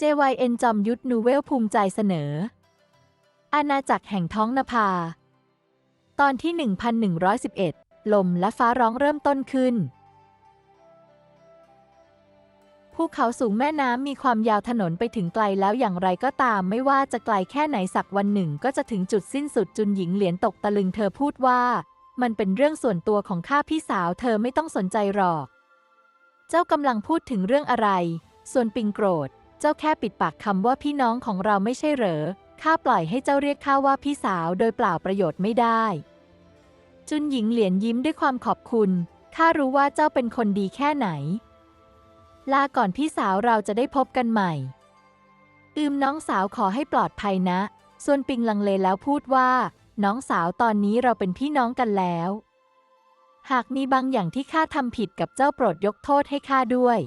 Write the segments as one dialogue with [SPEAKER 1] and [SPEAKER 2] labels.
[SPEAKER 1] JYN จอมยุทธนูเวลภูมิใจเสนอ อาณาจักรแห่งท้องนภา ตอนที่ 1111 ลมและฟ้าร้องเริ่มต้นขึ้น ภูเขาสูงแม่น้ำมีความยาวถนนไปถึงไกลแล้วอย่างไรก็ตามไม่ว่าจะไกลแค่ไหนสักวันหนึ่งก็จะถึงจุดสิ้นสุดจุนหญิงเหรียญตกตะลึงเธอพูดว่า มันเป็นเรื่องส่วนตัวของข้าพี่สาวเธอไม่ต้องสนใจหรอก เจ้ากำลังพูดถึงเรื่องอะไร ส่วนปิงโกรธ เจ้าแค่ปิดปากคำว่าพี่น้องของเราไม่ใช่เหรอ ข้าปล่อยให้เจ้าเรียกข้าว่าพี่สาวโดยเปล่าประโยชน์ไม่ได้ จุนหญิงเหรียญยิ้มด้วยความขอบคุณ ข้ารู้ว่าเจ้าเป็นคนดีแค่ไหน ลาก่อนพี่สาวเราจะได้พบกันใหม่ อืมน้องสาวขอให้ปลอดภัยนะ ส่วนปิงลังเลแล้วพูดว่า น้องสาวตอนนี้เราเป็นพี่น้องกันแล้ว หากมีบางอย่างที่ข้าทำผิดกับเจ้าโปรดยกโทษให้ข้าด้วย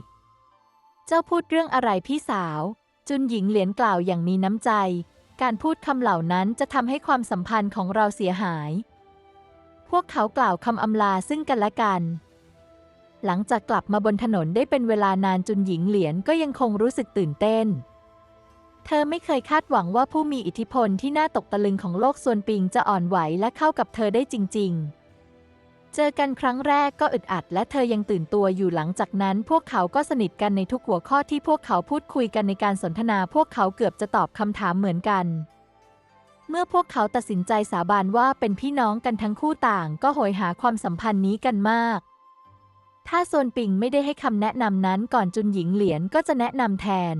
[SPEAKER 1] เจ้าพูดเรื่องอะไรพี่สาว จุนหญิงเหรียญกล่าวอย่างมีน้ำใจ การพูดคำเหล่านั้นจะทำให้ความสัมพันธ์ของเราเสียหาย พวกเขากล่าวคำอำลาซึ่งกันและกัน หลังจากกลับมาบนถนนได้เป็นเวลานานจุนหญิงเหรียญก็ยังคงรู้สึกตื่นเต้นเธอไม่เคยคาดหวังว่าผู้มีอิทธิพลที่น่าตกตะลึงของโลกส่วนปิงจะอ่อนไหวและเข้ากับเธอได้จริง ๆ เจอกันครั้งแรกก็อึดอัด และเธอยังตื่นตัวอยู่หลังจากนั้น พวกเขาก็สนิทกันในทุกหัวข้อที่พวกเขาพูดคุยกันในการสนทนา พวกเขาเกือบจะตอบคำถามเหมือนกัน เมื่อพวกเขาตัดสินใจสาบานว่าเป็นพี่น้องกันทั้งคู่ต่าง ก็โหยหาความสัมพันธ์นี้กันมาก ถ้าโซนปิงไม่ได้ให้คำแนะนำนั้นก่อนจุนหญิงเหรียญก็จะแนะนำแทน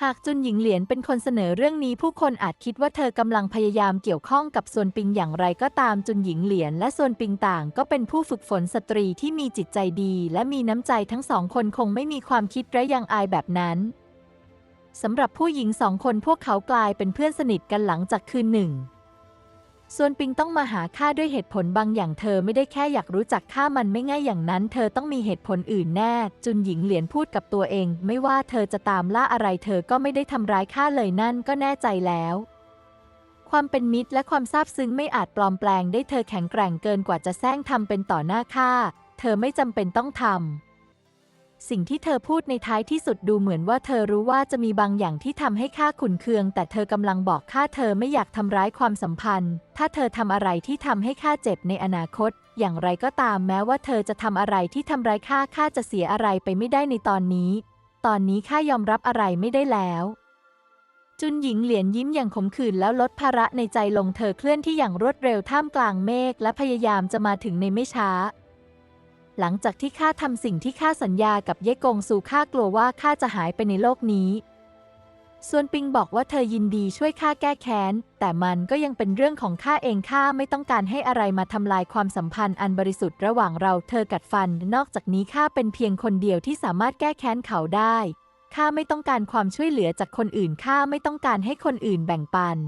[SPEAKER 1] หากจุนหญิงเหลียนเป็นคนเสนอเรื่องนี้ผู้คนอาจคิดว่าเธอกำลังพยายามเกี่ยวข้องกับส่วนปิงอย่างไรก็ตามจุนหญิงเหลียนและส่วนปิงต่างก็เป็นผู้ฝึกฝนสตรีที่มีจิตใจดี และมีน้ำใจทั้งสองคนคงไม่มีความคิดระยังอายแบบนั้นสำหรับผู้หญิงสองคนพวกเขากลายเป็นเพื่อนสนิทกันหลังจากคืนหนึ่ง ส่วนปิงต้องมาหาข้าด้วยเหตุผลบางอย่างเธอไม่ได้แค่อยากรู้จักข้ามันไม่ง่ายอย่างนั้น เธอต้องมีเหตุผลอื่นแน่ จุนหญิงเหรียญพูดกับตัวเอง ไม่ว่าเธอจะตามล่าอะไร เธอก็ไม่ได้ทำร้ายข้าเลยนั่นก็แน่ใจแล้ว ความเป็นมิตรและความซาบซึ้งไม่อาจปลอมแปลงได้เธอแข็งแกร่งเกินกว่าจะแซงทำเป็นต่อหน้าข้าเธอไม่จำเป็นต้องทำ สิ่งที่เธอพูดในท้ายที่สุดดูเหมือนว่าเธอรู้ว่าจะมีบางอย่างที่ทำให้ข้าขุนเคือง แต่เธอกำลังบอกข้าเธอไม่อยากทำร้ายความสัมพันธ์ ถ้าเธอทำอะไรที่ทำให้ข้าเจ็บในอนาคต อย่างไรก็ตามแม้ว่าเธอจะทำอะไรที่ทำร้ายข้าข้าจะเสียอะไรไปไม่ได้ในตอนนี้ ตอนนี้ข้ายอมรับอะไรไม่ได้แล้ว จุนหญิงเหรียญยิ้มอย่างขมขื่นแล้วลดภาระในใจลงเธอเคลื่อนที่อย่างรวดเร็วท่ามกลางเมฆและพยายามจะมาถึงในไม่ช้า หลังจากที่ข้าทำสิ่งที่ข้าสัญญากับเย่กงซูข้ากลัวว่าข้าจะหายไปในโลกนี้ ส่วนปิงบอกว่าเธอยินดีช่วยข้าแก้แค้น แต่มันก็ยังเป็นเรื่องของข้าเองข้าไม่ต้องการให้อะไรมาทำลายความสัมพันธ์อันบริสุทธิ์ระหว่างเราเธอกัดฟัน นอกจากนี้ข้าเป็นเพียงคนเดียวที่สามารถแก้แค้นเขาได้ข้าไม่ต้องการความช่วยเหลือจากคนอื่นข้าไม่ต้องการให้คนอื่นแบ่งปัน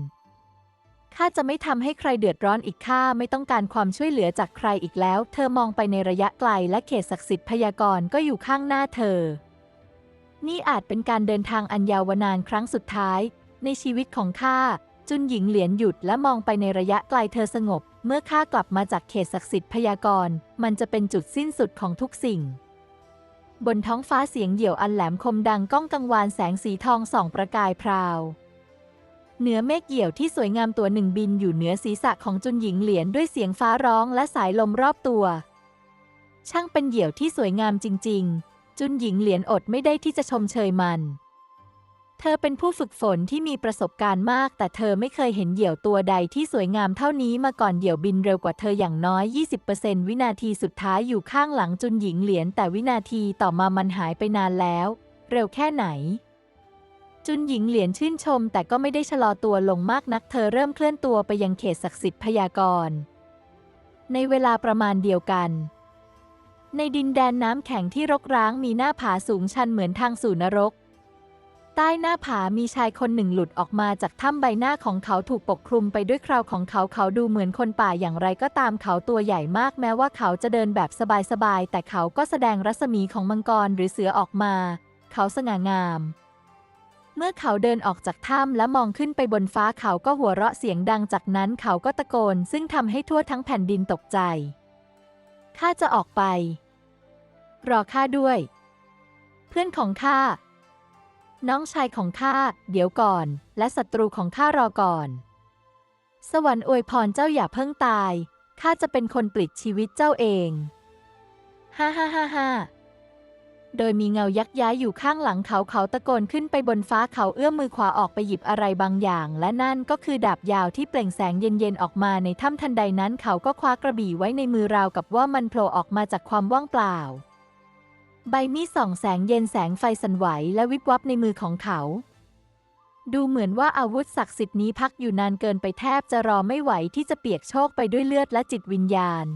[SPEAKER 1] ข้าจะไม่ทำให้ใครเดือดร้อนอีกข้าไม่ต้องการความช่วยเหลือจากใครอีกแล้ว เธอมองไปในระยะไกลและเขตศักดิ์สิทธิ์พยากรณ์ก็อยู่ข้างหน้าเธอ นี่อาจเป็นการเดินทางอันยาวนานครั้งสุดท้าย ในชีวิตของข้าจุนหญิงเหรียญหยุดและมองไปในระยะไกลเธอสงบ เมื่อข้ากลับมาจากเขตศักดิ์สิทธิ์พยากรณ์มันจะเป็นจุดสิ้นสุดของทุกสิ่ง บนท้องฟ้าเสียงเหี่ยวอันแหลมคมดังก้องกังวานแสงสีทองส่องประกายพราว เหนือเมฆเหี่ยวที่สวยงามตัวหนึ่งบินอยู่เหนือศีรษะของจุนหญิงเหรียญด้วยเสียงฟ้าร้องและสายลมรอบตัว ช่างเป็นเหี่ยวที่สวยงามจริง ๆ จุนหญิงเหรียญอดไม่ได้ที่จะชมเชยมัน เธอเป็นผู้ฝึกฝนที่มีประสบการณ์มาก แต่เธอไม่เคยเห็นเหี่ยวตัวใดที่สวยงามเท่านี้มาก่อนเหี่ยวบินเร็วกว่าเธออย่างน้อย 20%วินาทีสุดท้ายอยู่ข้างหลังจุนหญิงเหรียญแต่วินาทีต่อมามันหายไปนานแล้ว เร็วแค่ไหน จุนหญิงเหรียญชื่นชม แต่ก็ไม่ได้ชะลอตัวลงมากนักเธอเริ่มเคลื่อนตัวไปยังเขตศักดิ์สิทธิ์พยากรณ์ในเวลาประมาณเดียวกัน ในดินแดนน้ำแข็งที่รกร้างมีหน้าผาสูงชันเหมือนทางสู่นรก ใต้หน้าผามีชายคนหนึ่งหลุดออกมาจากถ้ำใบหน้าของเขาถูกปกคลุมไปด้วยคราวของเขาเขาดูเหมือนคนป่าอย่างไรก็ตามเขาตัวใหญ่มากแม้ว่าเขาจะเดินแบบสบายๆแต่เขาก็แสดงรัศมีของมังกรหรือเสือออกมา เขาสง่างาม เมื่อเขาเดินออกจากถ้ำและมองขึ้นไปบนฟ้าเขาก็หัวเราะเสียงดังจากนั้นเขาก็ตะโกน ซึ่งทำให้ทั่วทั้งแผ่นดินตกใจ ข้าจะออกไป รอข้าด้วย เพื่อนของข้า น้องชายของข้า เดี๋ยวก่อน และศัตรูของข้ารอก่อน สวรรค์อวยพรเจ้าอย่าเพิ่งตาย ข้าจะเป็นคนปลิดชีวิตเจ้าเอง ฮ่าฮ่าฮ่าฮ่า โดยมีเงายักษ์ย้ายอยู่ข้างหลังเขาเขาตะโกนขึ้นไปบนฟ้าเขาเอื้อมมือขวาออกไปหยิบอะไรบางอย่าง และนั่นก็คือดาบยาวที่เปล่งแสงเย็นๆออกมาในถ้ำทันใดนั้นเขาก็คว้ากระบี่ไว้ในมือราวกับว่ามันโผล่ออกมาจากความว่างเปล่า ใบมีดส่องแสงเย็นแสงไฟสันไหวและวิบวับในมือของเขาดูเหมือนว่าอาวุธศักดิ์สิทธิ์นี้พักอยู่นานเกินไปแทบจะรอไม่ไหวที่จะเปียกโชกไปด้วยเลือดและจิตวิญญาณ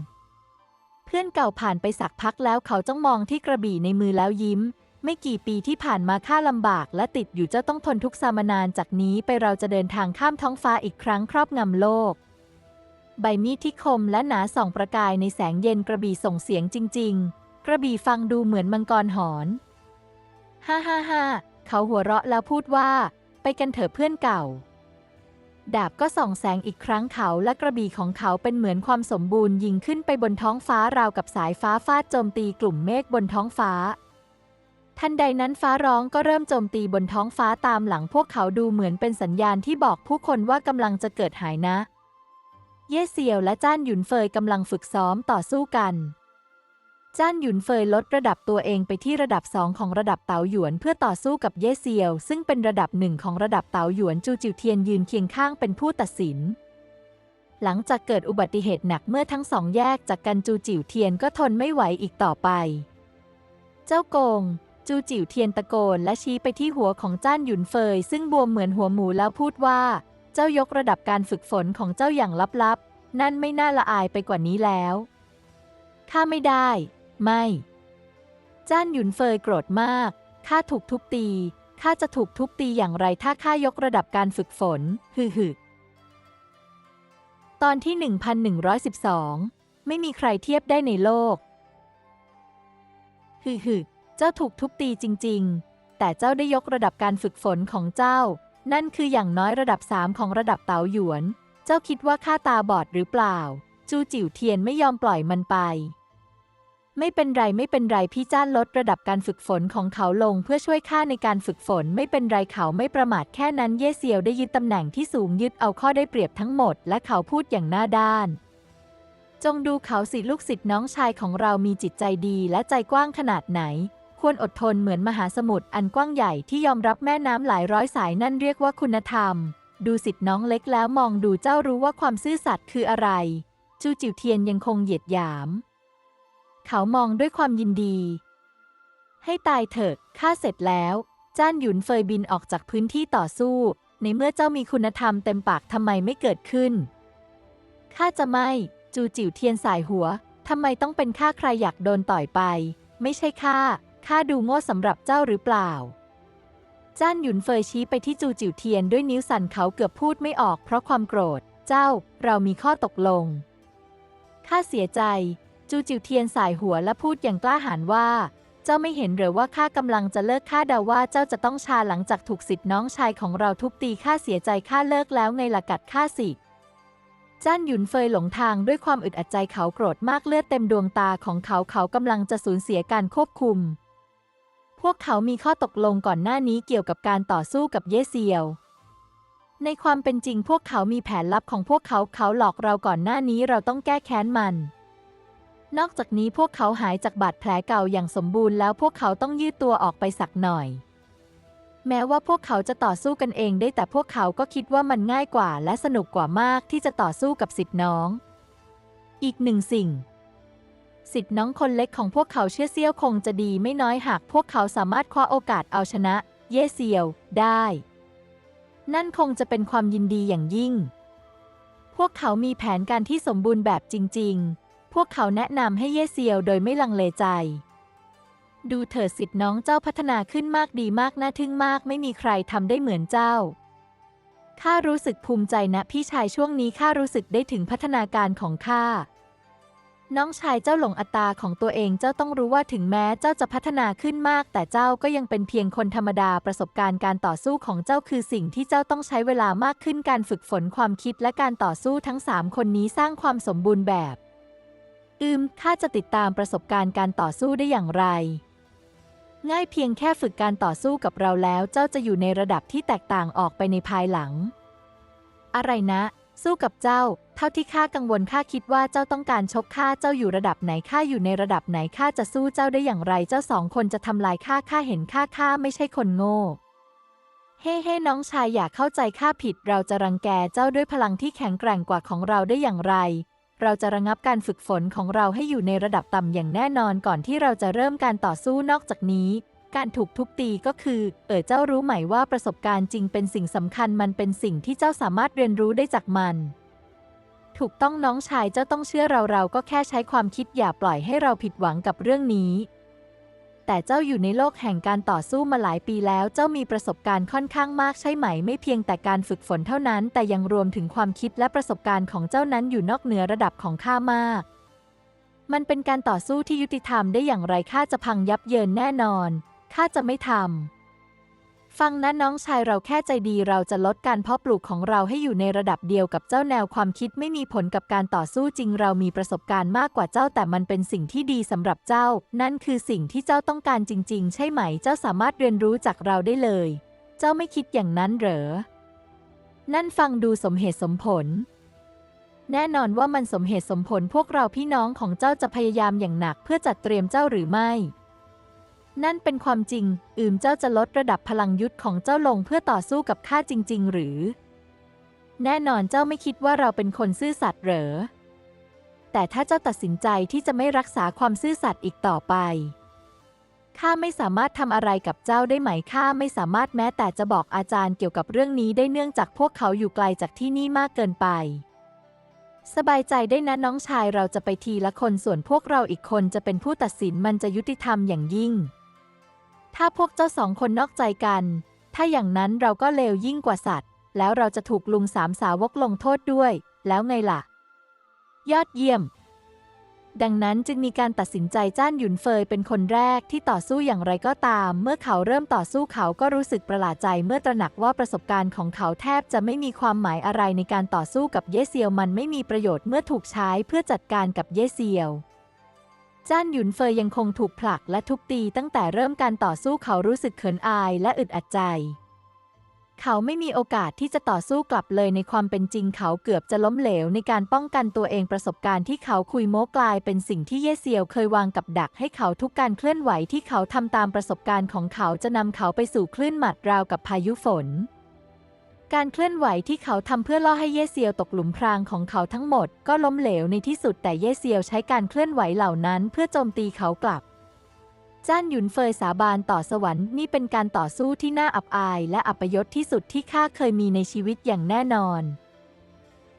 [SPEAKER 1] พื่อนเก่าผ่านไปสักพักแล้วเขาจ้องมองที่กระบี่ในมือแล้วยิ้ม ไม่กี่ปีที่ผ่านมาข้าลำบาก และติดอยู่เจ้าต้องทนทุกข์สามานานจากนี้ไปเราจะเดินทางข้ามท้องฟ้าอีกครั้งครอบงำโลก ใบมีดที่คมและหนาส่องประกายในแสงเย็นกระบี่ส่งเสียงจริง ๆ กระบี่ฟังดูเหมือนมังกรหอนฮ่าฮ่าฮ่าเขาหัวเราะแล้วพูดว่า ไปกันเถอะเพื่อนเก่า ดาบก็ส่องแสงอีกครั้งเขาและกระบี่ของเขาเป็นเหมือนความสมบูรณ์ยิงขึ้นไปบนท้องฟ้าราวกับสายฟ้าฟาดโจมตีกลุ่มเมฆบนท้องฟ้า ทันใดนั้นฟ้าร้องก็เริ่มโจมตีบนท้องฟ้าตามหลังพวกเขาดูเหมือนเป็นสัญญาณที่บอกผู้คนว่ากำลังจะเกิดหายนะ เย่เซียวและจ้านหยุนเฟยกำลังฝึกซ้อมต่อสู้กัน จ้านหยุนเฟยลดระดับตัวเองไปที่ระดับสองของระดับเต๋าหยวนเพื่อต่อสู้กับเย่เซียว ซึ่งเป็นระดับหนึ่งของระดับเต๋าหยวนจูจิวเทียนยืนเคียงข้างเป็นผู้ตัดสิน หลังจากเกิดอุบัติเหตุหนักเมื่อทั้งสองแยกจากกันจูจิวเทียนก็ทนไม่ไหวอีกต่อไป เจ้าโกง จูจิวเทียนตะโกนและชี้ไปที่หัวของจ้านหยุนเฟย ซึ่งบวมเหมือนหัวหมูแล้วพูดว่า เจ้ายกระดับการฝึกฝนของเจ้าอย่างลับๆ นั่นไม่น่าละอายไปกว่านี้แล้วข้าไม่ได้ ไม่ จ้านหยุนเฟยโกรธมาก ข้าถูกทุบตี ข้าจะถูกทุบตีอย่างไรถ้าข้ายกระดับการฝึกฝน ฮึฮึตอนที่ 1112 ไม่มีใครเทียบได้ในโลก ฮึฮึเจ้าถูกทุบตีจริง ๆ แต่เจ้าได้ยกระดับการฝึกฝนของเจ้า นั่นคืออย่างน้อยระดับสามของระดับเต๋าหยวน เจ้าคิดว่าข้าตาบอดหรือเปล่า จูจิ๋วเทียนไม่ยอมปล่อยมันไป ไม่เป็นไรไม่เป็นไรพี่จ้านลดระดับการฝึกฝนของเขาลงเพื่อช่วยข้าในการฝึกฝน ไม่เป็นไรเขาไม่ประมาทแค่นั้นเย่เซียวได้ยึดตำแหน่งที่สูงยึดเอาข้อได้เปรียบทั้งหมด และเขาพูดอย่างหน้าด้าน จงดูเขาสิลูกศิษย์น้องชายของเรามีจิตใจดีและใจกว้างขนาดไหน ควรอดทนเหมือนมหาสมุทรอันกว้างใหญ่ที่ยอมรับแม่น้ำหลายร้อยสายนั่นเรียกว่าคุณธรรม ดูสิทธิ์น้องเล็กแล้วมองดูเจ้ารู้ว่าความซื่อสัตย์คืออะไร จูจิวเทียนยังคงเหยียดหยาม เขามองด้วยความยินดี ให้ตายเถิดข้าเสร็จแล้ว จ้านหยุนเฟยบินออกจากพื้นที่ต่อสู้ ในเมื่อเจ้ามีคุณธรรมเต็มปากทำไมไม่เกิดขึ้น ข้าจะไม่ จูจิ๋วเทียนสายหัว ทำไมต้องเป็นข้าใครอยากโดนต่อยไป ไม่ใช่ข้า ข้าดูโง่สำหรับเจ้าหรือเปล่า จ้านหยุนเฟยชี้ไปที่จูจิ๋วเทียนด้วยนิ้วสั่นเขาเกือบพูดไม่ออกเพราะความโกรธ เจ้า เรามีข้อตกลง ข้าเสียใจ จูจิวเทียนสายหัวและพูดอย่างกล้าหาญว่า เจ้าไม่เห็นหรือว่าข้ากำลังจะเลิกข้าเดาว่าเจ้าจะต้องชาหลังจากถูกสิทธิ์น้องชายของเราทุบตีข้าเสียใจข้าเลิกแล้วไงล่ะกัดข้าสิจ้านหยุนเฟยหลงทางด้วยความอึดอัดใจเขาโกรธมากเลือดเต็มดวงตาของเขาเขากำลังจะสูญเสียการควบคุม พวกเขามีข้อตกลงก่อนหน้านี้เกี่ยวกับการต่อสู้กับเย่เซียว ในความเป็นจริงพวกเขามีแผนลับของพวกเขาเขาหลอกเราก่อนหน้านี้เราต้องแก้แค้นมัน นอกจากนี้พวกเขาหายจากบาดแผลเก่าอย่างสมบูรณ์แล้วพวกเขาต้องยืดตัวออกไปสักหน่อย แม้ว่าพวกเขาจะต่อสู้กันเองได้แต่พวกเขาก็คิดว่ามันง่ายกว่าและสนุกกว่ามากที่จะต่อสู้กับสิทธิ์น้อง อีกหนึ่งสิ่ง สิทธิ์น้องคนเล็กของพวกเขาเชื่อเซี่ยวคงจะดีไม่น้อยหากพวกเขาสามารถคว้าโอกาสเอาชนะ เย่เซียว ได้ นั่นคงจะเป็นความยินดีอย่างยิ่ง พวกเขามีแผนการที่สมบูรณ์แบบจริง ๆ พวกเขาแนะนำให้เย่เซียวโดยไม่ลังเลใจ ดูเถิดสิทธิ์น้องเจ้าพัฒนาขึ้นมากดีมากน่าทึ่งมากไม่มีใครทำได้เหมือนเจ้า ข้ารู้สึกภูมิใจนะพี่ชายช่วงนี้ข้ารู้สึกได้ถึงพัฒนาการของข้า น้องชายเจ้าหลงอัตตาของตัวเองเจ้าต้องรู้ว่าถึงแม้เจ้าจะพัฒนาขึ้นมาก แต่เจ้าก็ยังเป็นเพียงคนธรรมดาประสบการณ์การต่อสู้ของเจ้าคือสิ่งที่เจ้าต้องใช้เวลามากขึ้นการฝึกฝนความคิดและการต่อสู้ทั้งสามคนนี้สร้างความสมบูรณ์แบบ อืมข้าจะติดตามประสบการณ์การต่อสู้ได้อย่างไร ง่ายเพียงแค่ฝึกการต่อสู้กับเราแล้วเจ้าจะอยู่ในระดับที่แตกต่างออกไปในภายหลัง อะไรนะ สู้กับเจ้า เท่าที่ข้ากังวลข้าคิดว่าเจ้าต้องการชกข้าเจ้าอยู่ระดับไหนข้าอยู่ในระดับไหนข้าจะสู้เจ้าได้อย่างไร เจ้าสองคนจะทำลายข้าข้าเห็นข้าข้าไม่ใช่คนโง่เฮ้เฮ้น้องชายอย่าเข้าใจข้าผิด เราจะรังแกเจ้าด้วยพลังที่แข็งแกร่งกว่าของเราได้อย่างไร เราจะระงับการฝึกฝนของเราให้อยู่ในระดับต่ำอย่างแน่นอนก่อนที่เราจะเริ่มการต่อสู้นอกจากนี้ การถูกทุบตีก็คือ เออเจ้ารู้ไหมว่าประสบการณ์จริงเป็นสิ่งสำคัญมันเป็นสิ่งที่เจ้าสามารถเรียนรู้ได้จากมัน ถูกต้องน้องชายเจ้าต้องเชื่อเราเราก็แค่ใช้ความคิดอย่าปล่อยให้เราผิดหวังกับเรื่องนี้ แต่เจ้าอยู่ในโลกแห่งการต่อสู้มาหลายปีแล้ว เจ้ามีประสบการณ์ค่อนข้างมากใช่ไหม ไม่เพียงแต่การฝึกฝนเท่านั้น แต่ยังรวมถึงความคิดและประสบการณ์ของเจ้านั้นอยู่นอกเหนือระดับของข้ามาก มันเป็นการต่อสู้ที่ยุติธรรมได้อย่างไรข้าจะพังยับเยินแน่นอนข้าจะไม่ทำ ฟังนะน้องชายเราแค่ใจดีเราจะลดการเพาะปลูกของเราให้อยู่ในระดับเดียวกับเจ้าแนวความคิดไม่มีผลกับการต่อสู้จริง เรามีประสบการณ์มากกว่าเจ้าแต่มันเป็นสิ่งที่ดีสำหรับเจ้า นั่นคือสิ่งที่เจ้าต้องการจริง ๆ ใช่ไหม เจ้าสามารถเรียนรู้จากเราได้เลย เจ้าไม่คิดอย่างนั้นเหรอ นั่นฟังดูสมเหตุสมผล แน่นอนว่ามันสมเหตุสมผลพวกเราพี่น้องของเจ้าจะพยายามอย่างหนักเพื่อจัดเตรียมเจ้าหรือไม่ นั่นเป็นความจริง อืมเจ้าจะลดระดับพลังยุทธของเจ้าลงเพื่อต่อสู้กับข้าจริง ๆ หรือ แน่นอนเจ้าไม่คิดว่าเราเป็นคนซื่อสัตย์เหรอ แต่ถ้าเจ้าตัดสินใจที่จะไม่รักษาความซื่อสัตย์อีกต่อไป ข้าไม่สามารถทำอะไรกับเจ้าได้ไหม ข้าไม่สามารถแม้แต่จะบอกอาจารย์เกี่ยวกับเรื่องนี้ได้เนื่องจากพวกเขาอยู่ไกลจากที่นี่มากเกินไปสบายใจได้นะน้องชายเราจะไปทีละคนส่วนพวกเราอีกคนจะเป็นผู้ตัดสินมันจะยุติธรรมอย่างยิ่ง ถ้าพวกเจ้าสองคนนอกใจกัน ถ้าอย่างนั้นเราก็เลวยิ่งกว่าสัตว์ แล้วเราจะถูกลุงสามสาวกลงโทษด้วย แล้วไงล่ะ ยอดเยี่ยม ดังนั้นจึงมีการตัดสินใจจ้านหยุนเฟยเป็นคนแรกที่ต่อสู้อย่างไรก็ตาม เมื่อเขาเริ่มต่อสู้เขาก็รู้สึกประหลาดใจเมื่อตระหนักว่าประสบการณ์ของเขาแทบจะไม่มีความหมายอะไรในการต่อสู้กับเยเซียวมันไม่มีประโยชน์เมื่อถูกใช้เพื่อจัดการกับเยเซียว จ้านหยุนเฟยยังคงถูกผลักและทุบตีตั้งแต่เริ่มการต่อสู้เขารู้สึกเขินอายและอึดอัดใจ เขาไม่มีโอกาสที่จะต่อสู้กลับเลยในความเป็นจริงเขาเกือบจะล้มเหลวในการป้องกันตัวเองประสบการณ์ที่เขาคุยโม้กลายเป็นสิ่งที่เย่เซียวเคยวางกับดักให้เขาทุกการเคลื่อนไหวที่เขาทำตามประสบการณ์ของเขาจะนำเขาไปสู่คลื่นหมัดราวกับพายุฝน การเคลื่อนไหวที่เขาทำเพื่อล่อให้เย่เซียวตกหลุมพรางของเขาทั้งหมด ก็ล้มเหลวในที่สุดแต่เย่เซียวใช้การเคลื่อนไหวเหล่านั้น เพื่อโจมตีเขากลับ จ้านหยุนเฟยสาบานต่อสวรรค์นี่เป็นการต่อสู้ที่น่าอับอาย และอัปยศที่สุดที่ข้าเคยมีในชีวิตอย่างแน่นอน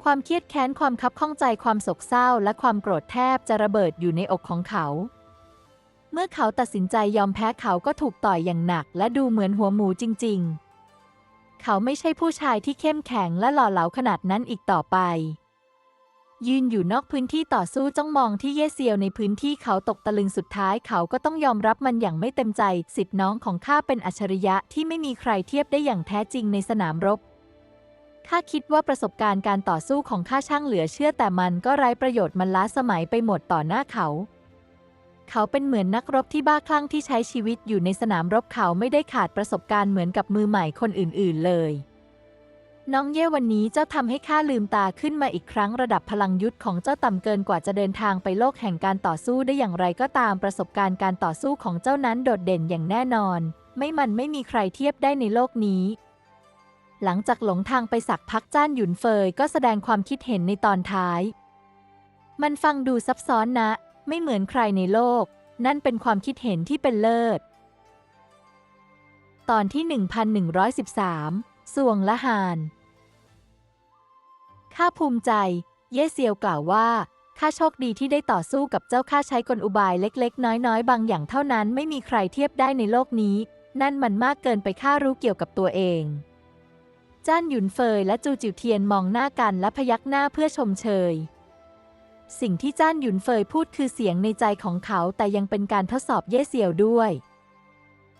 [SPEAKER 1] ความเครียดแค้นความคับข้องใจความโศกเศร้า และความโกรธแทบจะระเบิดอยู่ในอกของเขาเมื่อเขาตัดสินใจยอมแพ้เขาก็ถูกต่อยอย่างหนัก และดูเหมือนหัวหมูจริง ๆ เขาไม่ใช่ผู้ชายที่เข้มแข็งและหล่อเหลาขนาดนั้นอีกต่อไป ยืนอยู่นอกพื้นที่ต่อสู้จ้องมองที่เย่เซียวในพื้นที่เขาตกตะลึงสุดท้ายเขาก็ต้องยอมรับมันอย่างไม่เต็มใจ สิทธิ์น้องของข้าเป็นอัจฉริยะที่ไม่มีใครเทียบได้อย่างแท้จริงในสนามรบข้าคิดว่าประสบการณ์การต่อสู้ของข้าช่างเหลือเชื่อแต่มันก็ไร้ประโยชน์มันล้าสมัยไปหมดต่อหน้าเขา เขาเป็นเหมือนนักรบที่บ้าคลั่งที่ใช้ชีวิตอยู่ในสนามรบเขาไม่ได้ขาดประสบการณ์เหมือนกับมือใหม่คนอื่น ๆ เลย น้องเย่วันนี้เจ้าทำให้ข้าลืมตาขึ้นมาอีกครั้งระดับพลังยุทธของเจ้าต่ำเกินกว่าจะเดินทางไปโลกแห่งการต่อสู้ได้อย่างไรก็ตามประสบการณ์การต่อสู้ของเจ้านั้นโดดเด่นอย่างแน่นอน ไม่มันไม่มีใครเทียบได้ในโลกนี้หลังจากหลงทางไปสักพักจ้านหยุนเฟยก็แสดงความคิดเห็นในตอนท้าย มันฟังดูซับซ้อนนะ ไม่เหมือนใครในโลก นั่นเป็นความคิดเห็นที่เป็นเลิศ ตอนที่ 1113 สวงละหาน ข้าภูมิใจ เย่เซียวกล่าวว่า ข้าโชคดีที่ได้ต่อสู้กับเจ้าข้าใช้กลอุบายเล็ก ๆ น้อยๆ บางอย่างเท่านั้นไม่มีใครเทียบได้ในโลกนี้ นั่นมันมากเกินไปข้ารู้เกี่ยวกับตัวเองจ้านหยุนเฟยและจูจิวเทียนมองหน้ากันและพยักหน้าเพื่อชมเชย สิ่งที่จ้านหยุนเฟยพูดคือเสียงในใจของเขาแต่ยังเป็นการทดสอบเย่เซียวด้วย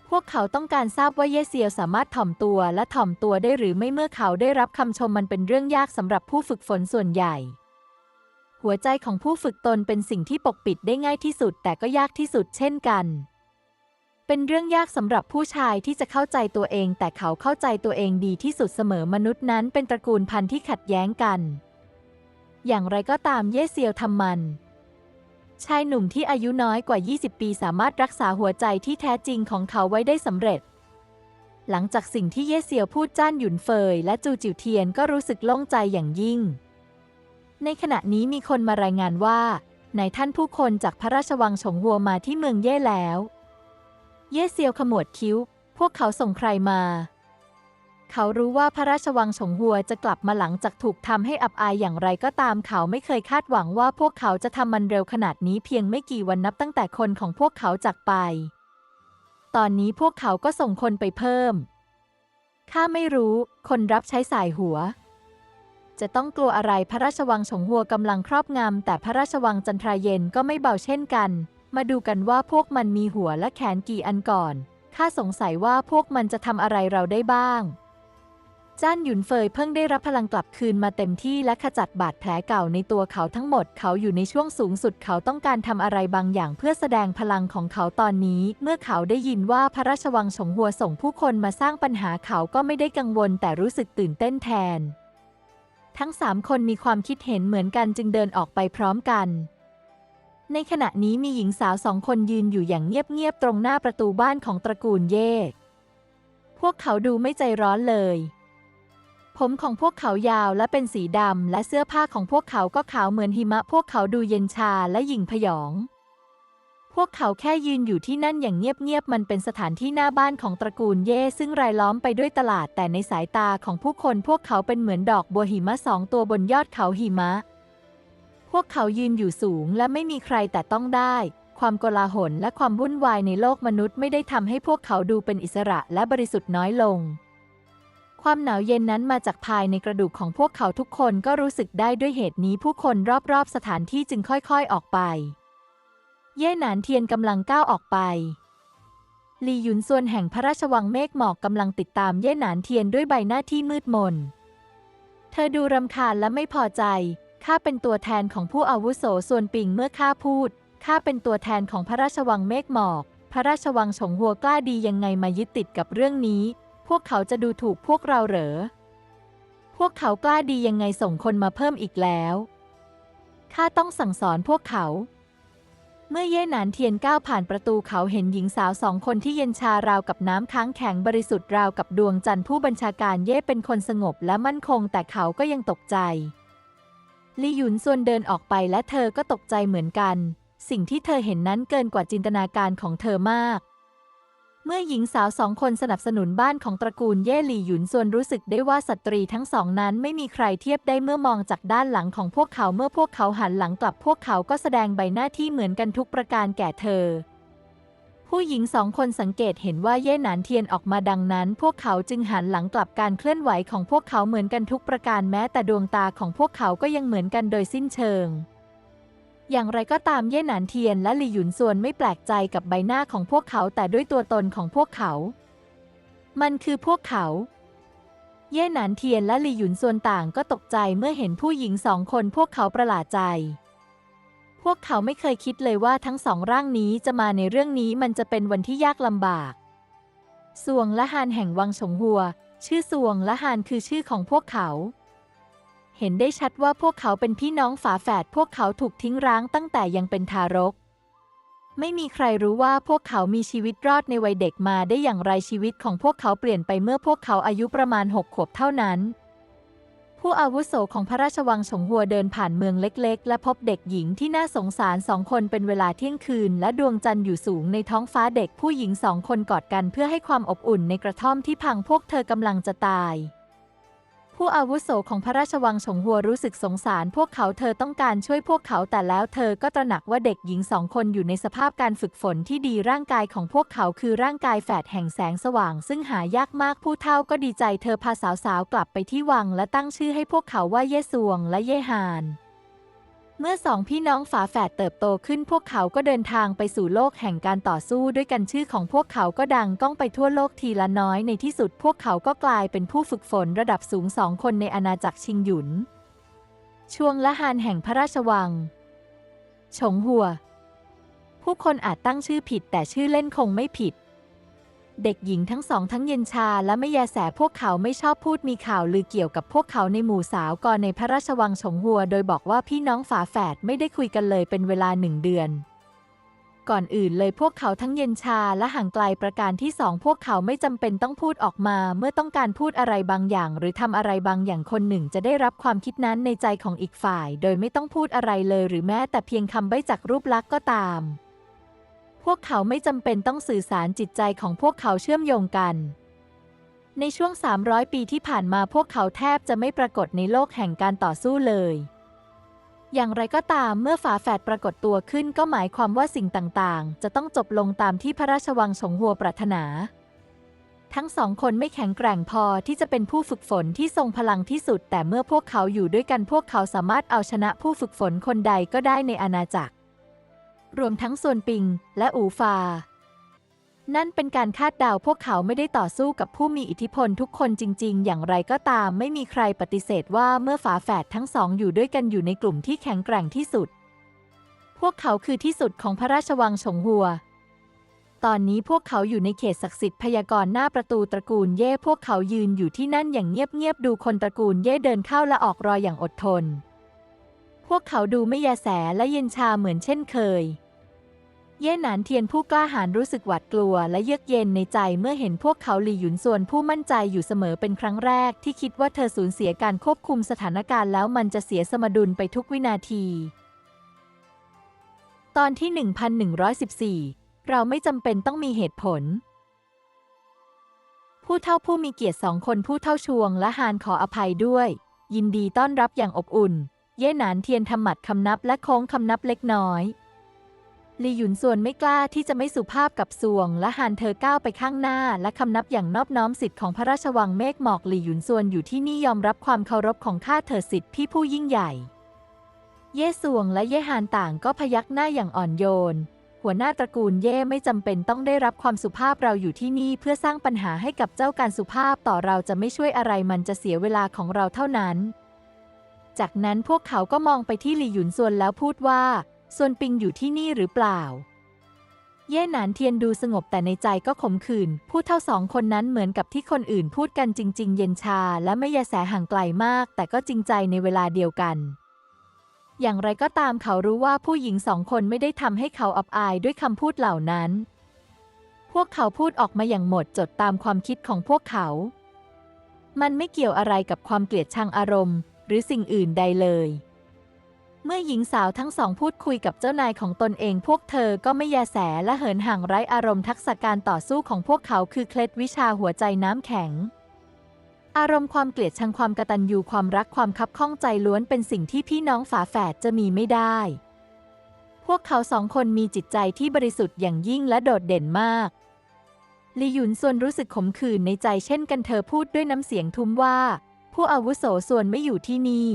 [SPEAKER 1] พวกเขาต้องการทราบว่าเย่เซียวสามารถถ่อมตัวและถ่อมตัวได้หรือไม่เมื่อเขาได้รับคำชมมันเป็นเรื่องยากสำหรับผู้ฝึกฝนส่วนใหญ่ หัวใจของผู้ฝึกตนเป็นสิ่งที่ปกปิดได้ง่ายที่สุดแต่ก็ยากที่สุดเช่นกัน เป็นเรื่องยากสำหรับผู้ชายที่จะเข้าใจตัวเอง แต่เขาเข้าใจตัวเองดีที่สุดเสมอมนุษย์นั้นเป็นตระกูลพันธุ์ที่ขัดแย้งกัน อย่างไรก็ตามเย่เซียวทำมัน ชายหนุ่มที่อายุน้อยกว่า 20 ปีสามารถรักษาหัวใจที่แท้จริงของเขาไว้ได้สำเร็จ หลังจากสิ่งที่เย่เซียวพูดจ้านหยุนเฟยและจูจิวเทียนก็รู้สึกโล่งใจอย่างยิ่ง ในขณะนี้มีคนมารายงานว่าในท่านผู้คนจากพระราชวังฉงหัวมาที่เมืองเย่แล้ว เย่เซียวขมวดคิ้ว พวกเขาส่งใครมา เขารู้ว่าพระราชวังฉงหัวจะกลับมาหลังจากถูกทำให้อับอายอย่างไรก็ตามเขาไม่เคยคาดหวังว่าพวกเขาจะทำมันเร็วขนาดนี้เพียงไม่กี่วันนับตั้งแต่คนของพวกเขาจากไป ตอนนี้พวกเขาก็ส่งคนไปเพิ่ม ข้าไม่รู้ คนรับใช้สายหัว จะต้องกลัวอะไรพระราชวังฉงหัวกำลังครอบงำแต่พระราชวังจันทราเย็นก็ไม่เบาเช่นกัน มาดูกันว่าพวกมันมีหัวและแขนกี่อันก่อนข้าสงสัยว่าพวกมันจะทำอะไรเราได้บ้าง จ้านหยุนเฟยเพิ่งได้รับพลังกลับคืนมาเต็มที่และขจัดบาดแผลเก่าในตัวเขาทั้งหมด เขาอยู่ในช่วงสูงสุดเขาต้องการทำอะไรบางอย่างเพื่อแสดงพลังของเขาตอนนี้ เมื่อเขาได้ยินว่าพระราชวังฉงหัวส่งผู้คนมาสร้างปัญหาเขาก็ไม่ได้กังวลแต่รู้สึกตื่นเต้นแทน ทั้งสามคนมีความคิดเห็นเหมือนกันจึงเดินออกไปพร้อมกันในขณะนี้มีหญิงสาวสองคนยืนอยู่อย่างเงียบๆ ตรงหน้าประตูบ้านของตระกูลเย่ พวกเขาดูไม่ใจร้อนเลย ผมของพวกเขายาวและเป็นสีดำ และเสื้อผ้าของพวกเขาก็ขาวเหมือนหิมะ พวกเขาดูเย็นชาและหยิ่งพยอง พวกเขาแค่ยืนอยู่ที่นั่นอย่างเงียบๆ มันเป็นสถานที่หน้าบ้านของตระกูลเย่ซึ่งรายล้อมไปด้วยตลาด แต่ในสายตาของผู้คนพวกเขาเป็นเหมือนดอกบัวหิมะสองตัวบนยอดเขาหิมะ พวกเขายืนอยู่สูงและไม่มีใครแต่ต้องได้ ความโกลาหลและความวุ่นวายในโลกมนุษย์ไม่ได้ทำให้พวกเขาดูเป็นอิสระและบริสุทธิ์น้อยลง ความหนาวเย็นนั้นมาจากภายในกระดูกของพวกเขาทุกคนก็รู้สึกได้ด้วยเหตุนี้ผู้คนรอบๆสถานที่จึงค่อยๆออกไป เย่หนานเทียนกำลังก้าวออกไปลีหยุนส่วนแห่งพระราชวังเมฆหมอกกำลังติดตามเย่หนานเทียนด้วยใบหน้าที่มืดมน เธอดูรำคาญและไม่พอใจ ข้าเป็นตัวแทนของผู้อาวุโสส่วนปิงเมื่อข้าพูด ข้าเป็นตัวแทนของพระราชวังเมฆหมอก พระราชวังฉงหัวกล้าดียังไงมายึดติดกับเรื่องนี้ พวกเขาจะดูถูกพวกเราเหรอ พวกเขากล้าดียังไงส่งคนมาเพิ่มอีกแล้ว ข้าต้องสั่งสอนพวกเขา เมื่อเย่หนานเทียนก้าวผ่านประตูเขาเห็นหญิงสาวสองคนที่เย็นชาราวกับน้ำค้างแข็งบริสุทธิ์ราวกับดวงจันทร์ผู้บัญชาการเย่เป็นคนสงบและมั่นคงแต่เขาก็ยังตกใจลี่หยุนส่วนเดินออกไปและเธอก็ตกใจเหมือนกัน สิ่งที่เธอเห็นนั้นเกินกว่าจินตนาการของเธอมาก เมื่อหญิงสาวสองคนสนับสนุนบ้านของตระกูลเย่หลี่หยุนส่วนรู้สึกได้ว่าสตรีทั้งสองนั้นไม่มีใครเทียบได้เมื่อมองจากด้านหลังของพวกเขาเมื่อพวกเขาหันหลังกลับพวกเขาก็แสดงใบหน้าที่เหมือนกันทุกประการแก่เธอ ผู้หญิงสองคนสังเกตเห็นว่าเย่หนานเทียนออกมาดังนั้น พวกเขาจึงหันหลังกลับการเคลื่อนไหวของพวกเขาเหมือนกันทุกประการแม้แต่ดวงตาของพวกเขาก็ยังเหมือนกันโดยสิ้นเชิง อย่างไรก็ตามเย่หนานเทียนและหลี่หยุนส่วนไม่แปลกใจกับใบหน้าของพวกเขาแต่ด้วยตัวตนของพวกเขา มันคือพวกเขา เย่หนานเทียนและหลี่หยุนส่วนต่างก็ตกใจเมื่อเห็นผู้หญิงสองคนพวกเขาประหลาดใจ พวกเขาไม่เคยคิดเลยว่าทั้งสองร่างนี้จะมาในเรื่องนี้มันจะเป็นวันที่ยากลำบากสวงและฮานแห่งวังฉงหัว ชื่อสวงและฮานคือชื่อของพวกเขา เห็นได้ชัดว่าพวกเขาเป็นพี่น้องฝาแฝดพวกเขาถูกทิ้งร้างตั้งแต่ยังเป็นทารก ไม่มีใครรู้ว่าพวกเขามีชีวิตรอดในวัยเด็กมาได้อย่างไรชีวิตของพวกเขาเปลี่ยนไปเมื่อพวกเขาอายุประมาณหกขวบเท่านั้น ผู้อาวุโสของพระราชวังฉงหัวเดินผ่านเมืองเล็ก ๆ และพบเด็กหญิงที่น่าสงสารสองคนเป็นเวลาเที่ยงคืน และดวงจันทร์อยู่สูงในท้องฟ้าเด็กผู้หญิงสองคนกอดกันเพื่อให้ความอบอุ่นในกระท่อมที่พังพวกเธอกำลังจะตาย ผู้อาวุโสของพระราชวังฉงหัวรู้สึกสงสาร พวกเขาเธอต้องการช่วยพวกเขาแต่แล้วเธอก็ตระหนักว่าเด็กหญิงสองคนอยู่ในสภาพการฝึกฝนที่ดีร่างกายของพวกเขาคือร่างกายแฝดแห่งแสงสว่าง ซึ่งหายากมากผู้เฒ่าก็ดีใจเธอพาสาวๆกลับไปที่วังและตั้งชื่อให้พวกเขาว่าเย่ซวงและเย่ฮาน เมื่อสองพี่น้องฝาแฝดเติบโตขึ้นพวกเขาก็เดินทางไปสู่โลกแห่งการต่อสู้ด้วยกันชื่อของพวกเขาก็ดังก้องไปทั่วโลกทีละน้อยในที่สุดพวกเขาก็กลายเป็นผู้ฝึกฝนระดับสูงสองคนในอาณาจักรชิงหยุน ช่วงละหานแห่งพระราชวังฉงหัว ผู้คนอาจตั้งชื่อผิดแต่ชื่อเล่นคงไม่ผิด เด็กหญิงทั้งสองทั้งเย็นชาและไม่แยแสพวกเขาไม่ชอบพูดมีข่าวลือเกี่ยวกับพวกเขาในหมู่สาวก่อนในพระราชวังฉงหัว โดยบอกว่าพี่น้องฝาแฝดไม่ได้คุยกันเลยเป็นเวลาหนึ่งเดือน ก่อนอื่นเลยพวกเขาทั้งเย็นชาและห่างไกลประการที่สองพวกเขาไม่จำเป็นต้องพูดออกมา เมื่อต้องการพูดอะไรบางอย่าง หรือทำอะไรบางอย่างคนหนึ่งจะได้รับความคิดนั้นในใจของอีกฝ่าย โดยไม่ต้องพูดอะไรเลยหรือแม้แต่เพียงคำใบ้จากรูปลักษณ์ก็ตาม พวกเขาไม่จำเป็นต้องสื่อสารจิตใจของพวกเขาเชื่อมโยงกัน ในช่วง 300 ปีที่ผ่านมาพวกเขาแทบจะไม่ปรากฏในโลกแห่งการต่อสู้เลย อย่างไรก็ตามเมื่อฝาแฝดปรากฏตัวขึ้นก็หมายความว่าสิ่งต่างๆ จะต้องจบลงตามที่พระราชวังฉงหัวปรารถนา ทั้งสองคนไม่แข็งแกร่งพอที่จะเป็นผู้ฝึกฝนที่ทรงพลังที่สุด แต่เมื่อพวกเขาอยู่ด้วยกันพวกเขาสามารถเอาชนะผู้ฝึกฝนคนใดก็ได้ในอาณาจักร รวมทั้งส่วนปิงและอูฟา นั่นเป็นการคาดเดาพวกเขาไม่ได้ต่อสู้กับผู้มีอิทธิพลทุกคนจริง ๆ อย่างไรก็ตามไม่มีใครปฏิเสธว่าเมื่อฝาแฝดทั้งสองอยู่ด้วยกันอยู่ในกลุ่มที่แข็งแกร่งที่สุด พวกเขาคือที่สุดของพระราชวังฉงหัวตอนนี้พวกเขาอยู่ในเขตศักดิ์สิทธิ์พยากรณ์หน้าประตูตระกูลเย่พวกเขายืนอยู่ที่นั่นอย่างเงียบๆดูคนตระกูลเย่เดินเข้าและออกรอยอย่างอดทน พวกเขาดูไม่แยแสและเย็นชาเหมือนเช่นเคย เย่หนานเทียนผู้กล้าหาญรู้สึกหวาดกลัวและเยือกเย็นในใจเมื่อเห็นพวกเขาหลี่หยุนส่วนผู้มั่นใจอยู่เสมอเป็นครั้งแรกที่คิดว่าเธอสูญเสียการควบคุมสถานการณ์แล้วมันจะเสียสมดุลไปทุกวินาที ตอนที่ 1114 เราไม่จำเป็นต้องมีเหตุผลผู้เท่าผู้มีเกียรติสองคนผู้เท่าชวงและฮานขออภัยด้วย ยินดีต้อนรับอย่างอบอุ่น เย่หนานเทียนทำหมัดคำนับและโค้งคำนับเล็กน้อยลีหยุนส่วนไม่กล้าที่จะไม่สุภาพกับสวง และหานเธอก้าวไปข้างหน้า และคำนับอย่างนอบน้อมสิทธิ์ของพระราชวังเมฆหมอกลีหยุนส่วนอยู่ที่นี่ยอมรับความเคารพของข้าเถิดสิทธิ์พี่ผู้ยิ่งใหญ่ เย่สวงและเย่หานต่างก็พยักหน้าอย่างอ่อนโยน หัวหน้าตระกูลเย่ไม่จำเป็นต้องได้รับความสุภาพเราอยู่ที่นี่เพื่อสร้างปัญหาให้กับเจ้าการสุภาพต่อเราจะไม่ช่วยอะไรมันจะเสียเวลาของเราเท่านั้น จากนั้นพวกเขาก็มองไปที่หลี่หยุนส่วนแล้วพูดว่าส่วนปิงอยู่ที่นี่หรือเปล่า เย่หนานเทียนดูสงบแต่ในใจก็ขมขื่นผู้เท่าสองคนนั้นเหมือนกับที่คนอื่นพูดกันจริง ๆ เย็นชาและไม่ยแสห่างไกลมาก แต่ก็จริงใจในเวลาเดียวกัน อย่างไรก็ตามเขารู้ว่าผู้หญิงสองคนไม่ได้ทำให้เขาอับอายด้วยคำพูดเหล่านั้น พวกเขาพูดออกมาอย่างหมดจดตามความคิดของพวกเขา มันไม่เกี่ยวอะไรกับความเกลียดชังอารมณ์ หรือสิ่งอื่นใดเลย เมื่อหญิงสาวทั้งสองพูดคุยกับเจ้านายของตนเองพวกเธอก็ไม่แยแสและเหินห่างไร้อารมณ์ทักษะการต่อสู้ของพวกเขาคือเคล็ดวิชาหัวใจน้ำแข็งอารมณ์ความเกลียดชังความกตัญญูความรักความคับข้องใจล้วนเป็นสิ่งที่พี่น้องฝาแฝดจะมีไม่ได้ พวกเขาสองคนมีจิตใจที่บริสุทธิ์อย่างยิ่งและโดดเด่นมากลีหยุนส่วนรู้สึกขมขื่นในใจเช่นกันเธอพูดด้วยน้ำเสียงทุ้มว่า ผู้อาวุโสส่วนไม่อยู่ที่นี่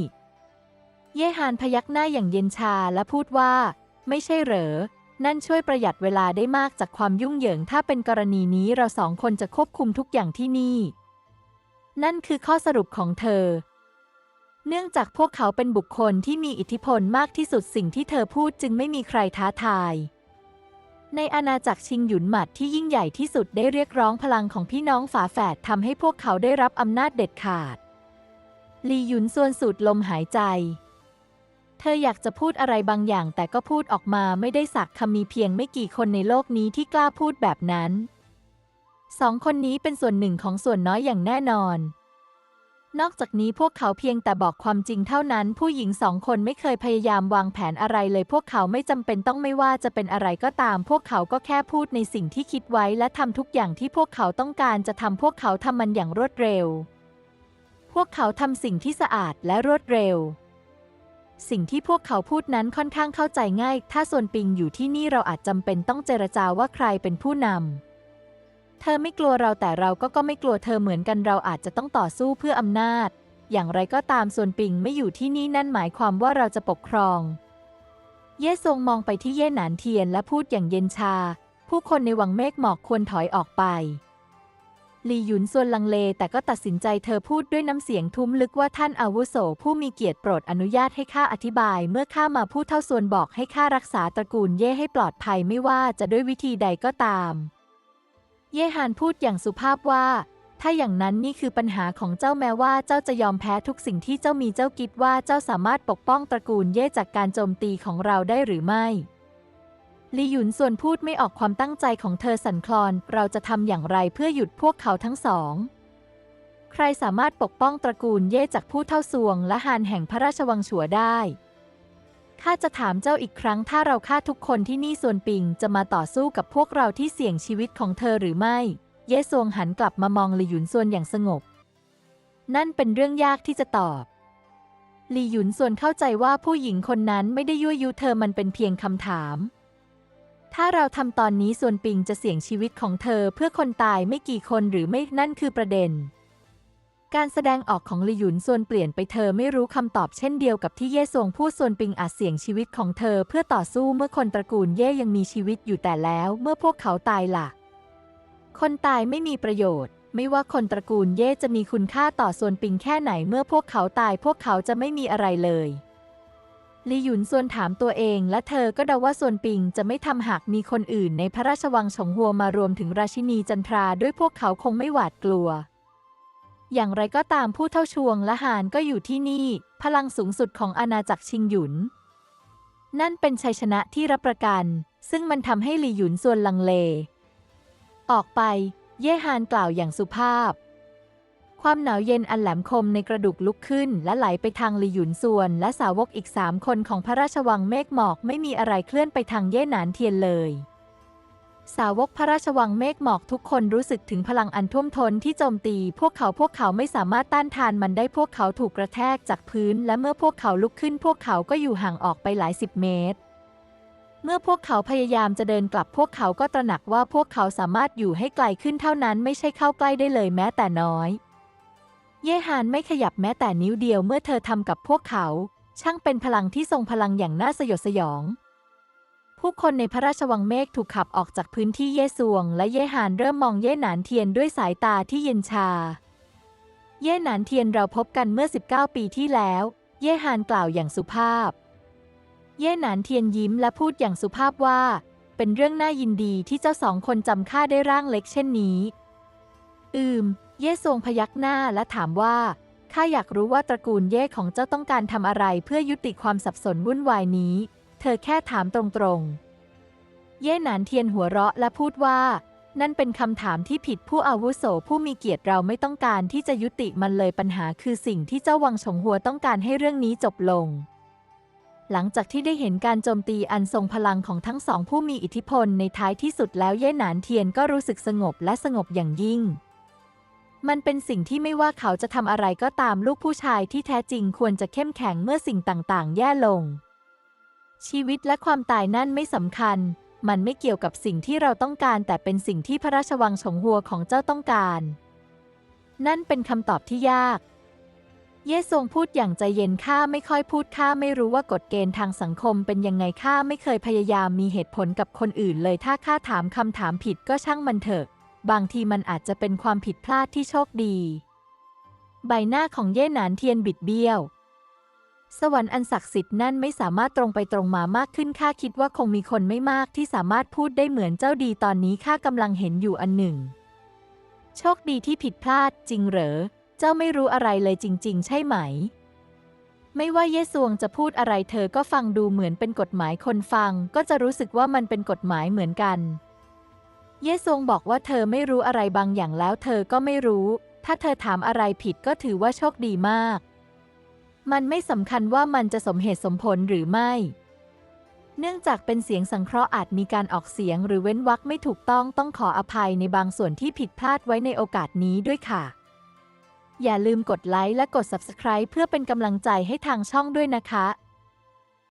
[SPEAKER 1] เย่ฮานพยักหน้าอย่างเย็นชาและพูดว่า ไม่ใช่เหรอ นั่นช่วยประหยัดเวลาได้มากจากความยุ่งเหยิง ถ้าเป็นกรณีนี้เราสองคนจะควบคุมทุกอย่างที่นี่ นั่นคือข้อสรุปของเธอ เนื่องจากพวกเขาเป็นบุคคลที่มีอิทธิพลมากที่สุดสิ่งที่เธอพูดจึงไม่มีใครท้าทายในอาณาจักรชิงหยุนหมัดที่ยิ่งใหญ่ที่สุดได้เรียกร้องพลังของพี่น้องฝาแฝดทำให้พวกเขาได้รับอำนาจเด็ดขาด ลีหยุนส่วนสูดลมหายใจ เธออยากจะพูดอะไรบางอย่างแต่ก็พูดออกมาไม่ได้สักคำมีเพียงไม่กี่คนในโลกนี้ที่กล้าพูดแบบนั้น สองคนนี้เป็นส่วนหนึ่งของส่วนน้อยอย่างแน่นอน นอกจากนี้พวกเขาเพียงแต่บอกความจริงเท่านั้น ผู้หญิงสองคนไม่เคยพยายามวางแผนอะไรเลยพวกเขาไม่จำเป็นต้องไม่ว่าจะเป็นอะไรก็ตาม พวกเขาก็แค่พูดในสิ่งที่คิดไว้และทำทุกอย่างที่พวกเขาต้องการจะทำพวกเขาทำมันอย่างรวดเร็ว พวกเขาทำสิ่งที่สะอาดและรวดเร็ว สิ่งที่พวกเขาพูดนั้นค่อนข้างเข้าใจง่าย ถ้าส่วนปิงอยู่ที่นี่เราอาจจำเป็นต้องเจรจาว่าใครเป็นผู้นำ เธอไม่กลัวเราแต่เราก็ก็ไม่กลัวเธอเหมือนกันเราอาจจะต้องต่อสู้เพื่ออำนาจ อย่างไรก็ตามส่วนปิงไม่อยู่ที่นี่นั่นหมายความว่าเราจะปกครอง เย่ซงมองไปที่เย่หนานเทียนและพูดอย่างเย็นชา ผู้คนในวังเมฆหมอกควรถอยออกไป ลีหยุนส่วนลังเลแต่ก็ตัดสินใจเธอพูดด้วยน้ำเสียงทุ้มลึกว่าท่านอาวุโสผู้มีเกียรติโปรดอนุญาตให้ข้าอธิบาย เมื่อข้ามาพูดเท่าส่วนบอกให้ข้ารักษาตระกูลเย่ให้ปลอดภัยไม่ว่าจะด้วยวิธีใดก็ตาม เย่ฮานพูดอย่างสุภาพว่า ถ้าอย่างนั้นนี่คือปัญหาของเจ้าแม้ว่าเจ้าจะยอมแพ้ทุกสิ่งที่เจ้ามีเจ้าคิดว่าเจ้าสามารถปกป้องตระกูลเย่จากการโจมตีของเราได้หรือไม่ ลีหยุนส่วนพูดไม่ออกความตั้งใจของเธอสั่นคลอน เราจะทำอย่างไรเพื่อหยุดพวกเขาทั้งสอง ใครสามารถปกป้องตระกูลเย่จากผู้เท่าซวง และฮานแห่งพระราชวังฉัวได้ ข้าจะถามเจ้าอีกครั้งถ้าเราฆ่าทุกคนที่นี่ส่วนปิงจะมาต่อสู้กับพวกเราที่เสี่ยงชีวิตของเธอหรือไม่ เย่ซวงหันกลับมามองลีหยุนส่วนอย่างสงบ นั่นเป็นเรื่องยากที่จะตอบลีหยุนส่วนเข้าใจว่าผู้หญิงคนนั้นไม่ได้ยั่วยุเธอมันเป็นเพียงคำถาม ถ้าเราทำตอนนี้ส่วนปิงจะเสี่ยงชีวิตของเธอเพื่อคนตายไม่กี่คนหรือไม่นั่นคือประเด็น การแสดงออกของหลี่หยุนส่วนเปลี่ยนไปเธอไม่รู้คำตอบเช่นเดียวกับที่เย่ซวงพูดส่วนปิงอาจเสี่ยงชีวิตของเธอเพื่อต่อสู้เมื่อคนตระกูลเย่ยังมีชีวิตอยู่แต่แล้วเมื่อพวกเขาตายล่ะ คนตายไม่มีประโยชน์ ไม่ว่าคนตระกูลเย่จะมีคุณค่าต่อส่วนปิงแค่ไหนเมื่อพวกเขาตาย พวกเขาจะไม่มีอะไรเลย ลีหยุนส่วนถามตัวเองและเธอก็เดาว่าส่วนปิงจะไม่ทำหากมีคนอื่นในพระราชวังฉงหัวมารวมถึงราชินีจันทราด้วยพวกเขาคงไม่หวาดกลัว อย่างไรก็ตามผู้เท่าชวงและหานก็อยู่ที่นี่ พลังสูงสุดของอาณาจักรชิงหยุน นั่นเป็นชัยชนะที่รับประกัน ซึ่งมันทำให้ลี่หยุนส่วนลังเล ออกไป เย่ฮานกล่าวอย่างสุภาพ ความหนาวเย็นอันแหลมคมในกระดูกลุกขึ้น และไหลไปทางหลี่หยุนส่วน และสาวกอีกสามคนของพระราชวังเมฆหมอกไม่มีอะไรเคลื่อนไปทางเย่หนานเทียนเลย สาวกพระราชวังเมฆหมอกทุกคนรู้สึกถึงพลังอันท่วมท้นที่โจมตี พวกเขาพวกเขาไม่สามารถต้านทานมันได้พวกเขาถูกกระแทกจากพื้น และเมื่อพวกเขาลุกขึ้น พวกเขาก็อยู่ห่างออกไปหลายสิบเมตรเมื่อพวกเขาพยายามจะเดินกลับพวกเขาก็ตระหนักว่าพวกเขาสามารถอยู่ให้ไกลขึ้นเท่านั้นไม่ใช่เข้าใกล้ได้เลยแม้แต่น้อย เย่ฮานไม่ขยับแม้แต่นิ้วเดียวเมื่อเธอทำกับพวกเขา ช่างเป็นพลังที่ทรงพลังอย่างน่าสยดสยอง ผู้คนในพระราชวังเมฆถูกขับออกจากพื้นที่เย่ซวง และเย่หานเริ่มมองเย่หนานเทียนด้วยสายตาที่เย็นชา เย่หนานเทียนเราพบกันเมื่อ 19 ปีที่แล้ว เย่หานกล่าวอย่างสุภาพ เย่หนานเทียนยิ้มและพูดอย่างสุภาพว่า เป็นเรื่องน่ายินดีที่เจ้าสองคนจำข้าได้ร่างเล็กเช่นนี้ อืม เย่ซวงพยักหน้าและถามว่า ข้าอยากรู้ว่าตระกูลเย่ของเจ้าต้องการทำอะไรเพื่อยุติความสับสนวุ่นวายนี้ เธอแค่ถามตรงๆ เย่หนานเทียนหัวเราะและพูดว่า นั่นเป็นคำถามที่ผิดผู้อาวุโสผู้มีเกียรติเราไม่ต้องการที่จะยุติมันเลยปัญหาคือสิ่งที่เจ้าวังฉงหัวต้องการให้เรื่องนี้จบลงหลังจากที่ได้เห็นการโจมตีอันทรงพลังของทั้งสองผู้มีอิทธิพลในท้ายที่สุดแล้วเย่หนานเทียนก็รู้สึกสงบและสงบอย่างยิ่ง มันเป็นสิ่งที่ไม่ว่าเขาจะทำอะไรก็ตามลูกผู้ชายที่แท้จริงควรจะเข้มแข็งเมื่อสิ่งต่างๆ แย่ลง ชีวิตและความตายนั่นไม่สำคัญ มันไม่เกี่ยวกับสิ่งที่เราต้องการ แต่เป็นสิ่งที่พระราชวังฉงหัวของเจ้าต้องการ นั่นเป็นคำตอบที่ยาก เย่ซงพูดอย่างใจเย็นข้าไม่ค่อยพูดข้าไม่รู้ว่ากฎเกณฑ์ทางสังคมเป็นยังไงข้าไม่เคยพยายามมีเหตุผลกับคนอื่นเลยถ้าข้าถามคำถามผิดก็ช่างมันเถอะ บางทีมันอาจจะเป็นความผิดพลาดที่โชคดี ใบหน้าของเย่หนานเทียนบิดเบี้ยว สวรรค์อันศักดิ์สิทธิ์นั่นไม่สามารถตรงไปตรงมามากขึ้นข้าคิดว่าคงมีคนไม่มากที่สามารถพูดได้เหมือนเจ้าดีตอนนี้ข้ากำลังเห็นอยู่อันหนึ่ง โชคดีที่ผิดพลาดจริงเหรอ เจ้าไม่รู้อะไรเลยจริง ๆ ใช่ไหมไม่ว่าเยซวงจะพูดอะไรเธอก็ฟังดูเหมือนเป็นกฎหมายคนฟัง ก็จะรู้สึกว่ามันเป็นกฎหมายเหมือนกัน เยซงบอกว่าเธอไม่รู้อะไรบางอย่างแล้วเธอก็ไม่รู้ ถ้าเธอถามอะไรผิดก็ถือว่าโชคดีมาก มันไม่สำคัญว่ามันจะสมเหตุสมผลหรือไม่ เนื่องจากเป็นเสียงสังเคราะห์อาจมีการออกเสียงหรือเว้นวรรคไม่ถูกต้องต้องขออภัยในบางส่วนที่ผิดพลาดไว้ในโอกาสนี้ด้วยค่ะ อย่าลืมกดไลค์และกด Subscribe เพื่อเป็นกำลังใจให้ทางช่องด้วยนะคะ